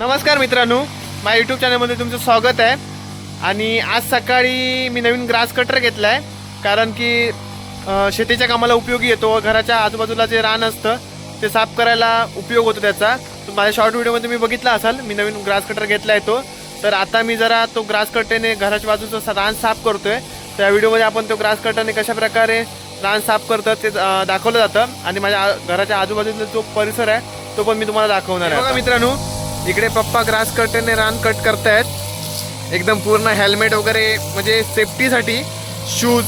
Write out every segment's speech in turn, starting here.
नमस्कार मित्रांनो. माझ्या यूट्यूब चॅनलमध्ये तुमचं स्वागत आहे. आणि आज सकाळी मी नवीन ग्रास कटर घेतला आहे कारण की शेतीच्या कामाला उपयोगी येतो. घराच्या आजूबाजूला जे रान असतं ते साफ करायला उपयोग होतो त्याचा. तो माझ्या शॉर्ट व्हिडिओमध्ये मी बघितला असाल मी नवीन ग्रास कटर घेतला आहे तो. तर आता मी जरा तो ग्रास कटरने घराच्या बाजूचं रान साफ करतोय. त्या व्हिडिओमध्ये आपण तो ग्रास कटरने कशा प्रकारे रान साफ करतात ते दाखवलं जातं. आणि माझ्या घराच्या आजूबाजूचा जो परिसर आहे तो पण मी तुम्हाला दाखवणार आहे बघा मित्रांनो इकडे पप्पा ग्रास कटरने रान कट करतायत. एकदम पूर्ण हेल्मेट वगैरे म्हणजे सेफ्टीसाठी शूज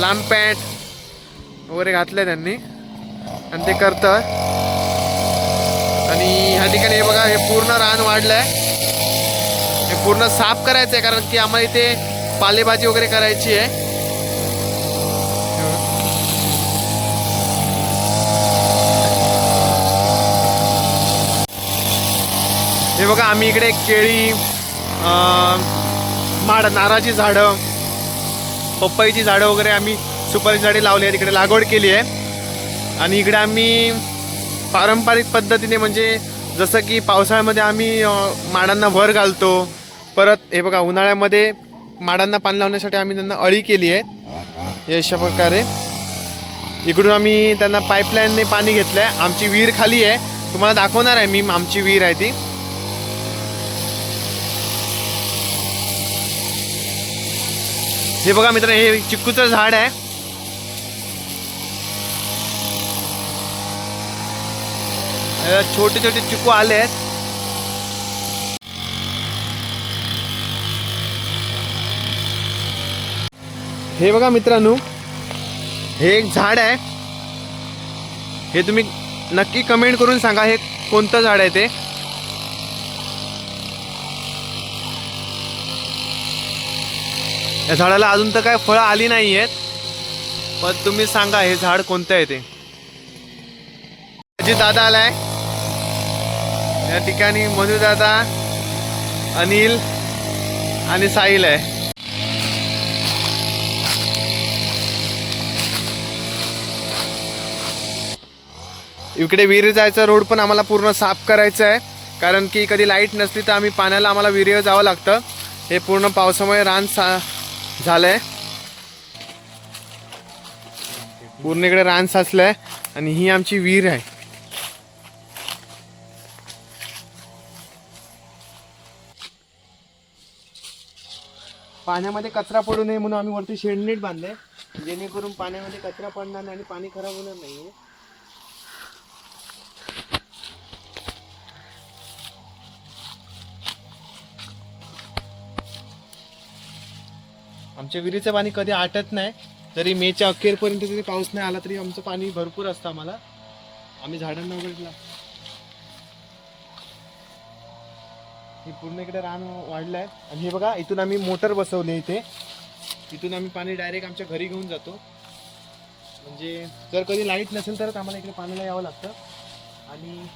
लांब पॅन्ट वगैरे घातलंय त्यांनी. आणि ते करतं आणि ह्या ठिकाणी हे बघा हे पूर्ण रान वाढलंय. हे पूर्ण साफ करायचं आहे कारण की आम्हाला इथे पालेभाजी वगैरे करायची आहे. हे बघा आम्ही इकडे केळी माड नारळाची झाडं पपईची झाडं वगैरे आम्ही सुपारी झाडे लावली आहेत इकडे लागवड केली आहे. आणि इकडे आम्ही पारंपरिक पद्धतीने म्हणजे जसं की पावसाळ्यामध्ये आम्ही माडांना भर घालतो परत हे बघा उन्हाळ्यामध्ये माडांना पाणी लावण्यासाठी आम्ही त्यांना अळी केली आहे. अशा प्रकारे. इकडून आम्ही त्यांना पाईपलाईनने पाणी घेतलं आहे आमची विहीर खाली आहे. तुम्हाला दाखवणार आहे मी आमची विहीर आहे ती. हे बघा मित्र हे चिक्कूचं झाड आहे. छोटे छोटे चिकू आले आहेत. हे बघा मित्रांनो हे एक झाड आहे. हे तुम्ही नक्की कमेंट करून सांगा हे कोणतं झाड आहे ते. या झाडाला अजून तर काय फळं आली नाही आहेत पण तुम्ही सांगा हे झाड कोणतं आहे ते? अजित दादा आलाय. या ठिकाणी मधु दादा अनिल आणि साहिल आहे. इकडे विहिरी जायचा रोड पण आम्हाला पूर्ण साफ करायचा आहे. कारण की कधी लाइट नसली तर आम्ही पाण्याला आम्हाला विहिरीवर जावं लागतं. हे पूर्ण पावसामुळे रान सा झालंय. पूर्ण इकडे रान साचलंय आणि ही आमची विहीर आहे. पाण्यामध्ये कचरा पडू नये म्हणून आम्ही वरती शेडनेट बांधले जेणेकरून पाण्यामध्ये कचरा पडणार नाही आणि पाणी खराब होणार नाहीये. आमच्या विहिरीचं पाणी कधी आटत नाही. जरी मेच्या अखेरपर्यंत जरी पाऊस नाही आला तरी आमचं पाणी भरपूर असतं आम्हाला. आम्ही झाडांना वगैरे हे पूर्ण इकडे रान वाढलंय. आणि हे बघा इथून आम्ही मोटर बसवली इथे. इथून आम्ही पाणी डायरेक्ट आमच्या घरी घेऊन जातो. म्हणजे जर कधी लाइट नसेल तरच आम्हाला इकडे पाण्याला यावं लागतं. आणि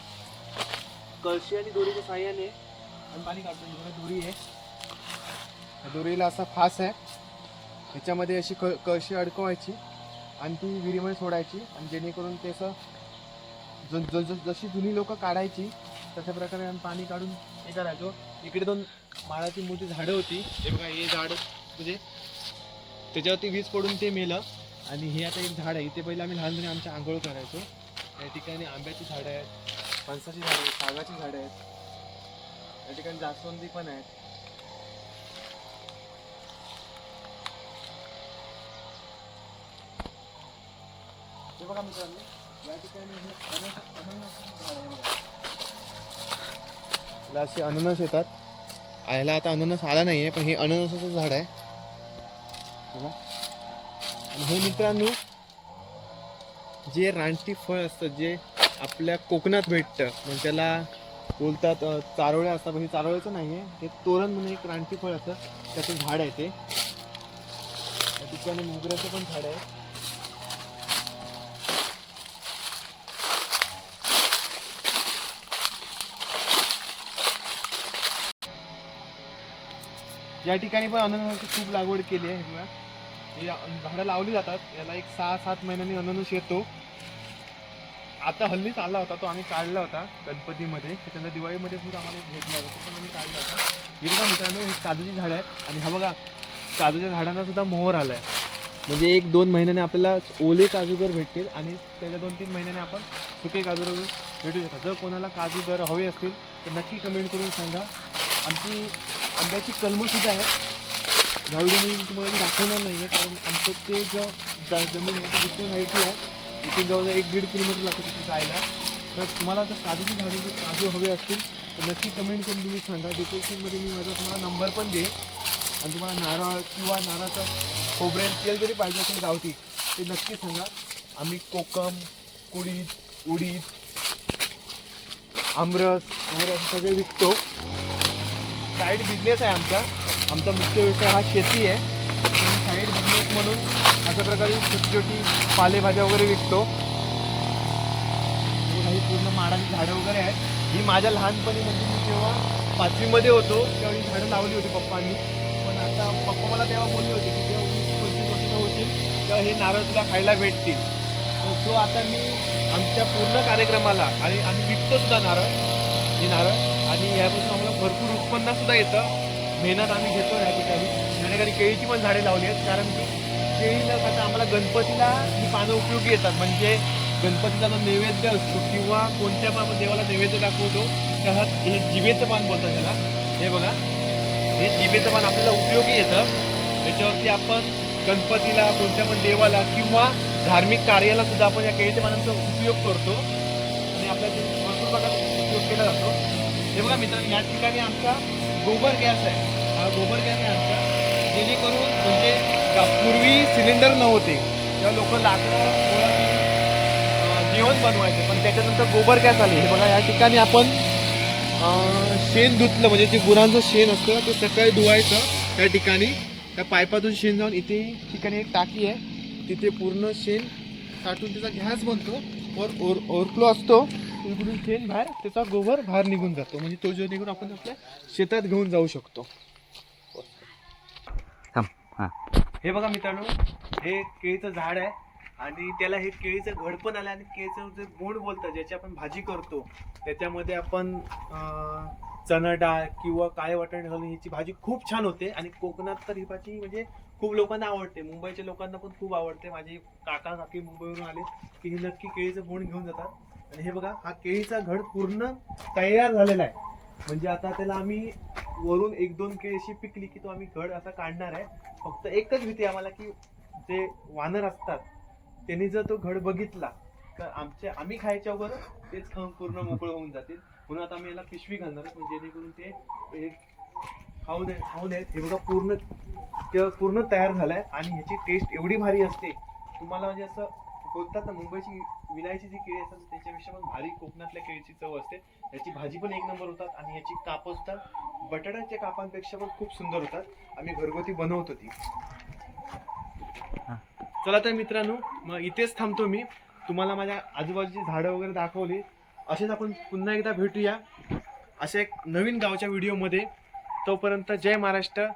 कळशी आणि दोरीच्या साह्याने आम्ही पाणी काढतो. दोरी आहे. दोरीला असा फास आहे. ह्याच्यामध्ये अशी क कळशी अडकवायची आणि ती विहिरीमध्ये सोडायची आणि जेणेकरून ते असं ज ज- ज- जशी जुनी लोकं काढायची तशा प्रकारे आम्ही पाणी काढून हे करायचो. इकडे दोन माळाची मोठी झाडं होती. हे बघा हे झाड म्हणजे त्याच्यावरती वीज पडून ते मेलं. आणि हे आता एक झाड आहे. इथे पहिले आम्ही लहानपणी आमच्या आंघोळ करायचो. या ठिकाणी आंब्याची झाडं आहेत फणसाची झाडं आहेत सागाची झाडं आहेत. या ठिकाणी जास्वंदी पण आहेत. हे बघा मित्रांनो या ठिकाणी हे अननस झाड आहे बघा. याला असे अननस येतात. याला आता अननस आला नाही आहे पण हे अननसाचं झाड आहे. बघा आणि हे मित्रांनो जे रानटी फळ असतं जे आपल्या कोकणात भेटतं म्हणजे त्याला बोलतात अं, चारोळ्या असतात पण हे चारोळ्याचं नाही आहे हे तोरण म्हणून एक रानटी फळ असतं त्याचं झाड आहे ते. त्या ठिकाणी मोगऱ्याचं पण झाड आहे. या ठिकाणी पण अननसाची खूप लागवड केली आहे हे बघा. झाडं लावली जातात. याला एक सहा सात महिन्यांनी अननस येतो. आता हल्लीच आला होता तो आम्ही काढला होता गणपतीमध्ये. त्याच्यानंतर दिवाळीमध्ये सुद्धा आम्हाला भेटला होता तो पण आम्ही काढला होता. हे बघा मित्रांनो हे काजूची झाडं आहेत. आणि हा बघा काजूच्या झाडांना सुद्धा मोहर आहे म्हणजे एक दोन महिन्याने आपल्याला ओले काजूगर भेटतील आणि त्याच्या दोन तीन महिन्याने आपण सुके काजूगर भेटू शकतात. जर कोणाला काजूगर हवे असतील तर नक्की कमेंट करून सांगा. आमची आंब्याची कलमं सुद्धा आहेत. ह्या मी तुम्हाला दाखवणार नाही आहे कारण आमचं ते जर जमीन आहे ती दुसरी माहिती आहे. इथून जवळजवळ एक दीड किलोमीटर लागतं तिथे जायला. तर तुम्हाला जर काजूची झाडे जर काजू हवे असतील तर नक्की कमेंट करून तुम्ही सांगा. डिस्क्रिप्शनमध्ये मी माझा तुम्हाला नंबर पण देईन. आणि तुम्हाला नारळ किंवा नारळाचं खोबरेल तेल जरी पाहिजे असेल गावठी ते नक्की सांगा. आम्ही कोकम कुडीद उडीद आमरस वगैरे सगळे विकतो. साईड बिझनेस आहे आमचा. आमचा मुख्य व्यवसाय हा शेती आहे. साईड बिझनेस म्हणून अशा प्रकारे छोटी छोटी पालेभाज्या वगैरे विकतो. काही पूर्ण माडाची झाडं वगैरे आहेत. ही माझ्या लहानपणी म्हणजे मी जेव्हा पाचवीमध्ये होतो तेव्हा ही झाडं लावली होती पप्पांनी. पण आता पप्पा मला तेव्हा बोलले होते की जेव्हा वीस पंचवीस वर्ष होतील तेव्हा हे नारळ तुला खायला भेटतील. तो आता मी आमच्या पूर्ण कार्यक्रमाला आणि आम्ही विकतो सुद्धा नारळ. हे नारळ. आणि यापासून आम्हाला भरपूर उत्पन्न सुद्धा येतं. मेहनत आम्ही घेतो या ठिकाणी. आणि केळीची पण झाडे लावली आहेत कारण की केळीला कसं आम्हाला गणपतीला ही पानं उपयोगी येतात. म्हणजे गणपतीचा जो नैवेद्य असतो किंवा कोणत्या पण आपण देवाला नैवेद्य दाखवतो त्या हे जिभेचं पान बोलतात त्याला. हे बघा. हे जिभेचं पान आपल्याला उपयोगी येतं. त्याच्यावरती आपण गणपतीला कोणत्या पण देवाला किंवा धार्मिक कार्याला सुद्धा आपण या केळीच्या पानांचा उपयोग करतो. आणि आपल्या भरपूर प्रकारचा उपयोग केला जातो. हे बघा मित्रांनो या ठिकाणी आमचा गोबर गॅस आहे. हा गोबर गॅस आहे आमचा. जेणेकरून म्हणजे पूर्वी सिलेंडर नव्हते. तेव्हा लोक लाकडं जेवण बनवायचे. पण त्याच्यानंतर गोबर गॅस आले. हे बघा या ठिकाणी आपण शेण धुतलं. म्हणजे जे गुरांचं शेण असतं ते सकाळी धुवायचं त्या ठिकाणी. त्या पायपातून शेण जाऊन इथे ठिकाणी एक टाकी आहे. तिथे पूर्ण शेण साठून त्याचा गॅस बनतो. वर ओर ओव्हरफ्लो असतो. इकडून शेण बाहेर त्याचा गोबर बाहेर निघून जातो. म्हणजे तो जो निघून आपण आपल्या शेतात घेऊन जाऊ शकतो. हां. बघा मित्रांनो हे केळीचं झाड आहे आणि त्याला हे केळीचं घड पण आलं आणि केळीचं जे बोंड बोलतात ज्याची आपण भाजी करतो त्याच्यामध्ये आपण चणा डाळ किंवा काळे वाटाणे घालून ह्याची भाजी खूप छान होते आणि कोकणात तर ही भाजी म्हणजे खूप लोकांना आवडते. मुंबईच्या लोकांना पण खूप आवडते. माझे काका काकी मुंबईवरून आले की हे नक्की केळीचं बोंड घेऊन जातात. आणि हे बघा हा केळीचा घड पूर्ण तयार झालेला आहे. म्हणजे आता त्याला आम्ही वरून एक दोन केळी अशी पिकली की तो आम्ही घड असा काढणार आहे. फक्त एकच भीती आम्हाला की जे वानर असतात त्यांनी जर तो घड बघितला तर आमच्या आम्ही खायच्या अगोदर तेच खाऊन पूर्ण मोकळं होऊन जातील. म्हणून आता आम्ही याला पिशवी घालणार आहोत, म्हणजे जेणेकरून ते खाऊ नये खाऊ नयेत हे बघा पूर्ण ते पूर्ण तयार झालाय आणि ह्याची टेस्ट एवढी भारी असते. तुम्हाला म्हणजे असं बोलतात ना मुंबईची विलायची जी केळी असतात त्याच्यापेक्षा पण भारी कोकणातल्या केळीची चव असते. याची भाजी पण एक नंबर होतात आणि याची काप सुद्धा बटाट्याच्या कापांपेक्षा पण खूप सुंदर होतात. आम्ही घरगुती बनवतो ती. चला तर मित्रांनो मग इथेच थांबतो मी. तुम्हाला माझ्या आजूबाजूची झाडं वगैरे दाखवली. असेच आपण पुन्हा एकदा भेटूया. अशा एक नवीन गावच्या व्हिडिओमध्ये. तोपर्यंत जय महाराष्ट्र.